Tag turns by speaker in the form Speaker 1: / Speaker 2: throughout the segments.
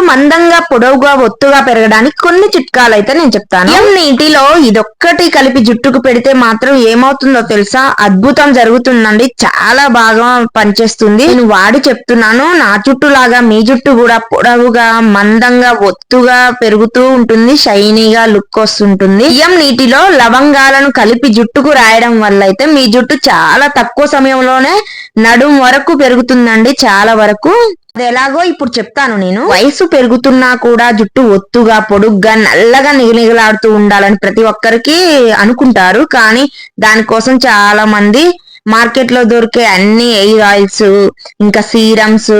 Speaker 1: జుట్టు మందంగా పొడవుగా ఒత్తుగా పెరగడానికి కొన్ని చిట్కాలు అయితే నేను చెప్తాను. నీటిలో ఇదొక్కటి కలిపి జుట్టుకు పెడితే మాత్రం ఏమవుతుందో తెలుసా? అద్భుతం జరుగుతుందండి. చాలా బాగా పనిచేస్తుంది. నేను వాడి చెప్తున్నాను. నా జుట్టు లాగా మీ జుట్టు కూడా పొడవుగా మందంగా ఒత్తుగా పెరుగుతూ ఉంటుంది. షైనీగా లుక్ వస్తుంటుంది. బియ్యం నీటిలో లవంగాలను కలిపి జుట్టుకు రాయడం వల్ల అయితే మీ జుట్టు చాలా తక్కువ సమయంలోనే నడుం వరకు పెరుగుతుందండి. చాలా వరకు. అది ఎలాగో ఇప్పుడు చెప్తాను నేను. వయసు పెరుగుతున్నా కూడా జుట్టు ఒత్తుగా పొడుగ్గా నల్లగా నిగనిగలాడుతూ ఉండాలని ప్రతి ఒక్కరికి అనుకుంటారు. కానీ దానికోసం చాలా మంది మార్కెట్లో దొరికే అన్ని ఎయిర్ ఆయిల్స్ ఇంకా సీరమ్స్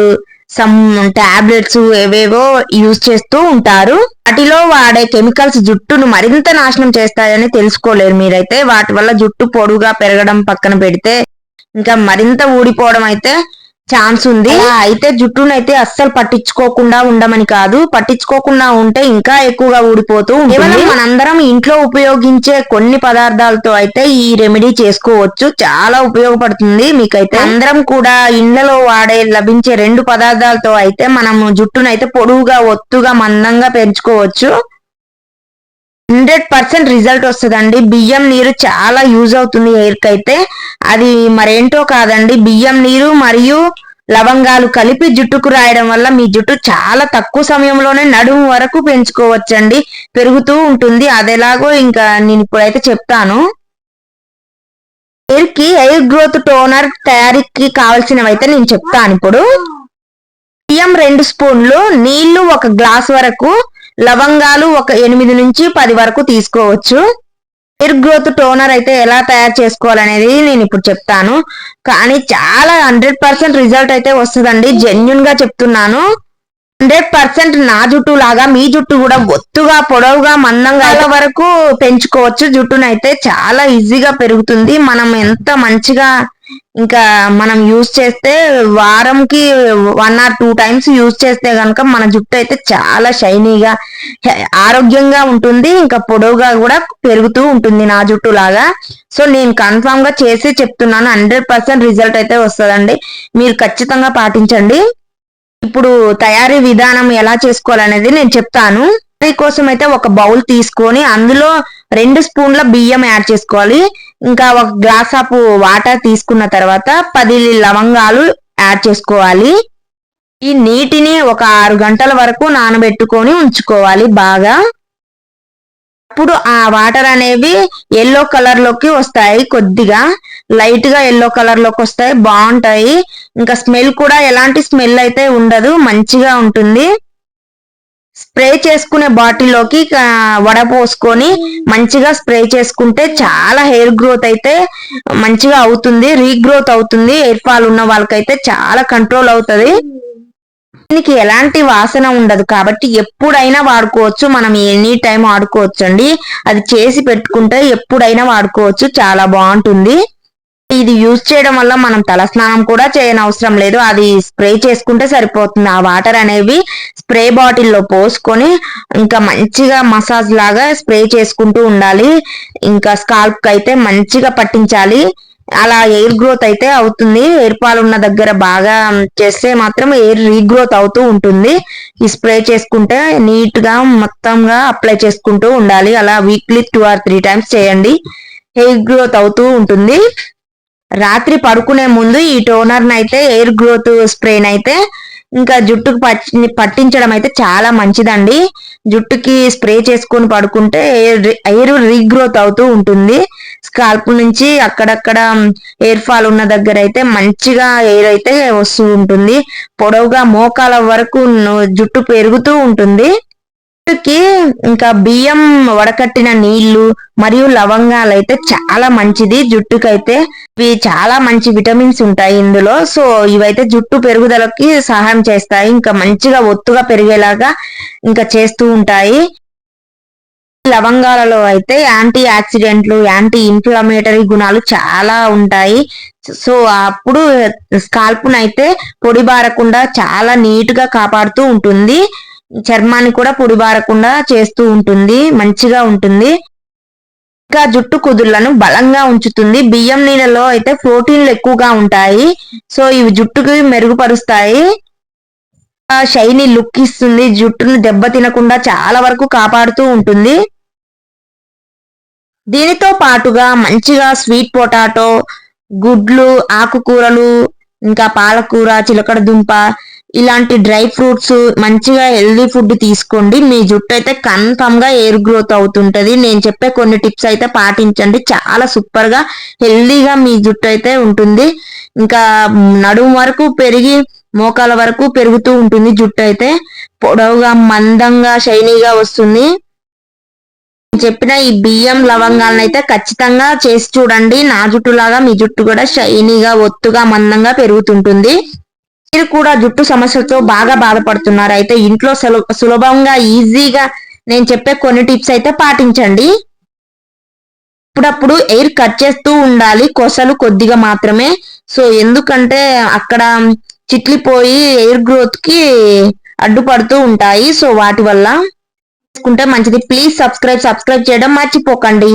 Speaker 1: సమ్ టాబ్లెట్స్ ఏవేవో యూజ్ చేస్తూ ఉంటారు. వాటిలో వాడే కెమికల్స్ జుట్టును మరింత నాశనం చేస్తాయని తెలుసుకోలేరు మీరైతే. వాటి వల్ల జుట్టు పొడుగా పెరగడం పక్కన పెడితే ఇంకా మరింత ఊడిపోవడం అయితే ఛాన్స్ ఉంది. అయితే జుట్టునైతే అస్సలు పట్టించుకోకుండా ఉండమని కాదు. పట్టించుకోకుండా ఉంటే ఇంకా ఎక్కువగా ఊడిపోతూ కేవలం మనందరం ఇంట్లో ఉపయోగించే కొన్ని పదార్థాలతో అయితే ఈ రెమెడీ చేసుకోవచ్చు. చాలా ఉపయోగపడుతుంది మీకైతే. అందరం కూడా ఇళ్ళలో వాడే లభించే రెండు పదార్థాలతో అయితే మనం జుట్టునైతే పొడువుగా ఒత్తుగా మందంగా పెంచుకోవచ్చు. హండ్రెడ్ పర్సెంట్ రిజల్ట్ వస్తుందండి. బియ్యం నీరు చాలా యూజ్ అవుతుంది హెయిర్కి అయితే. అది మరేంటో కాదండి. బియ్యం నీరు మరియు లవంగాలు కలిపి జుట్టుకు రాయడం వల్ల మీ జుట్టు చాలా తక్కువ సమయంలోనే నడుము వరకు పెంచుకోవచ్చండి. పెరుగుతూ ఉంటుంది. అదేలాగో ఇంకా నేను ఇప్పుడైతే చెప్తాను. హెయిర్కి హెయిర్ గ్రోత్ టోనర్ తయారీకి కావాల్సినవైతే నేను చెప్తాను ఇప్పుడు. బియ్యం రెండు స్పూన్లు నీళ్ళు ఒక గ్లాస్ వరకు లవంగాలు ఒక ఎనిమిది నుంచి పది వరకు తీసుకోవచ్చు. హెయిర్ గ్రోత్ టోనర్ అయితే ఎలా తయారు చేసుకోవాలనేది నేను ఇప్పుడు చెప్తాను. కానీ చాలా హండ్రెడ్ పర్సెంట్ రిజల్ట్ అయితే వస్తుందండి. జెన్యున్గా చెప్తున్నాను. హండ్రెడ్ పర్సెంట్ నా జుట్టు లాగా మీ జుట్టు కూడా ఒత్తుగా పొడవుగా మందంగా వరకు పెంచుకోవచ్చు. జుట్టునైతే చాలా ఈజీగా పెరుగుతుంది. మనం ఎంత మంచిగా ఇంకా మనం యూజ్ చేస్తే వారంకి one or two times use చేస్తే కనుక మన జుట్టు అయితే చాలా షైనీగా ఆరోగ్యంగా ఉంటుంది. ఇంకా పొడవుగా కూడా పెరుగుతూ ఉంటుంది నా జుట్టు లాగా. సో నేను కన్ఫామ్గా చేసి చెప్తున్నాను. హండ్రెడ్ పర్సెంట్ రిజల్ట్ అయితే వస్తుందండి. మీరు ఖచ్చితంగా పాటించండి. ఇప్పుడు తయారీ విధానం ఎలా చేసుకోవాలనేది నేను చెప్తాను. కర్రీ కోసం అయితే ఒక బౌల్ తీసుకొని అందులో రెండు స్పూన్ల బియ్యం యాడ్ చేసుకోవాలి. ఇంకా ఒక గ్లాస్ ఆఫ్ వాటర్ తీసుకున్న తర్వాత పది లవంగాలు యాడ్ చేసుకోవాలి. ఈ నీటిని ఒక ఆరు గంటల వరకు నానబెట్టుకొని ఉంచుకోవాలి బాగా. అప్పుడు ఆ వాటర్ అనేవి ఎల్లో కలర్లోకి వస్తాయి కొద్దిగా. లైట్గా ఎల్లో కలర్లోకి వస్తాయి. బాగుంటాయి. ఇంకా స్మెల్ కూడా ఎలాంటి స్మెల్ అయితే ఉండదు. మంచిగా ఉంటుంది. స్ప్రే చేసుకునే బాటిల్లోకి వడపోసుకొని మంచిగా స్ప్రే చేసుకుంటే చాలా హెయిర్ గ్రోత్ అయితే మంచిగా అవుతుంది. రీగ్రోత్ అవుతుంది. హెయిర్ ఫాల్ ఉన్న వాళ్ళకైతే చాలా కంట్రోల్ అవుతుంది. దీనికి ఎలాంటి వాసన ఉండదు. కాబట్టి ఎప్పుడైనా వాడుకోవచ్చు. మనం ఎనీ టైం వాడుకోవచ్చు అండి అది చేసి పెట్టుకుంటే ఎప్పుడైనా వాడుకోవచ్చు. చాలా బాగుంటుంది. ఇది యూజ్ చేయడం వల్ల మనం తల స్నానం కూడా చేయనవసరం లేదు. అది స్ప్రే చేసుకుంటే సరిపోతుంది. ఆ వాటర్ అనేవి స్ప్రే బాటిల్లో పోసుకొని ఇంకా మంచిగా మసాజ్ లాగా స్ప్రే చేసుకుంటూ ఉండాలి. ఇంకా స్కాల్ప్ అయితే మంచిగా పట్టించాలి. అలా ఎయిర్ గ్రోత్ అయితే అవుతుంది. ఎయిర్ పాలు ఉన్న దగ్గర బాగా చేస్తే మాత్రం ఎయిర్ రీగ్రోత్ అవుతూ ఉంటుంది. ఈ స్ప్రే చేసుకుంటే నీట్గా మొత్తంగా అప్లై చేసుకుంటూ ఉండాలి. అలా weekly two or three times చేయండి. హెయిర్ గ్రోత్ అవుతూ ఉంటుంది. రాత్రి పడుకునే ముందు ఈ టోనర్ అయితే ఎయిర్ గ్రోత్ స్ప్రేనైతే అయితే ఇంకా జుట్టుకు పట్టించడం అయితే చాలా మంచిదండి. జుట్టుకి స్ప్రే చేసుకొని పడుకుంటే ఎయిర్ రీగ్రోత్ అవుతూ ఉంటుంది. స్కాల్ప్ నుంచి అక్కడక్కడ ఎయిర్ ఫాల్ ఉన్న దగ్గర అయితే మంచిగా ఎయిర్ అయితే వస్తూ ఉంటుంది. పొడవుగా మోకాల వరకు జుట్టు పెరుగుతూ ఉంటుంది. కి ఇంకా బియ్యం వడకట్టిన నీళ్ళు మరియు లవంగాలు అయితే చాలా మంచిది. జుట్టుకైతే ఇవి చాలా మంచి విటమిన్స్ ఉంటాయి ఇందులో. సో ఇవైతే జుట్టు పెరుగుదలకి సహాయం చేస్తాయి. ఇంకా మంచిగా ఒత్తుగా పెరిగేలాగా ఇంకా చేస్తూ ఉంటాయి. లవంగాలలో అయితే యాంటీ ఆక్సిడెంట్లు యాంటీ ఇన్ఫ్లమేటరీ గుణాలు చాలా ఉంటాయి. సో అప్పుడు స్కాల్పునైతే పొడి బారకుండా చాలా నీట్గా కాపాడుతూ ఉంటుంది. చర్మాన్ని కూడా పొడిబారకుండా చేస్తూ ఉంటుంది మంచిగా ఉంటుంది. ఇంకా జుట్టు కుదుళ్ళను బలంగా ఉంచుతుంది. బియ్యం నీళ్ళలో అయితే ప్రోటీన్లు ఎక్కువగా ఉంటాయి. సో ఇవి జుట్టుకి మెరుగుపరుస్తాయి. షైనీ లుక్ ఇస్తుంది. జుట్టును దెబ్బ తినకుండా చాలా వరకు కాపాడుతూ ఉంటుంది. దీనితో పాటుగా మంచిగా స్వీట్ పొటాటో గుడ్లు ఆకుకూరలు ఇంకా పాలకూర చిలకడ దుంప ఇలాంటి డ్రై ఫ్రూట్స్ మంచిగా హెల్దీ ఫుడ్ తీసుకోండి. మీ జుట్టు అయితే కన్ఫామ్గా ఎయిర్ గ్రోత్ అవుతుంటది. నేను చెప్పే కొన్ని టిప్స్ అయితే పాటించండి. చాలా సూపర్గా హెల్దీగా మీ జుట్టు అయితే ఉంటుంది. ఇంకా నడుము వరకు పెరిగి మోకాల వరకు పెరుగుతూ ఉంటుంది జుట్టు అయితే. పొడవుగా మందంగా షైనీగా వస్తుంది. చెప్పిన ఈ బియ్యం లవంగాలను అయితే ఖచ్చితంగా చేసి చూడండి. నా జుట్టు లాగా మీ జుట్టు కూడా షైనీగా ఒత్తుగా మందంగా పెరుగుతుంటుంది. మీరు కూడా జుట్టు సమస్యలతో బాగా బాధపడుతున్నారు. అయితే ఇంట్లో సులభంగా ఈజీగా నేను చెప్పే కొన్ని టిప్స్ అయితే పాటించండి. అప్పుడప్పుడు ఎయిర్ కట్ చేస్తూ ఉండాలి. కొసలు కొద్దిగా మాత్రమే. సో ఎందుకంటే అక్కడ చిట్లిపోయి ఎయిర్ గ్రోత్కి అడ్డుపడుతూ ఉంటాయి. సో వాటి వల్ల చేసుకుంటే మంచిది. ప్లీజ్ సబ్స్క్రైబ్ సబ్స్క్రైబ్ చేయడం మర్చిపోకండి.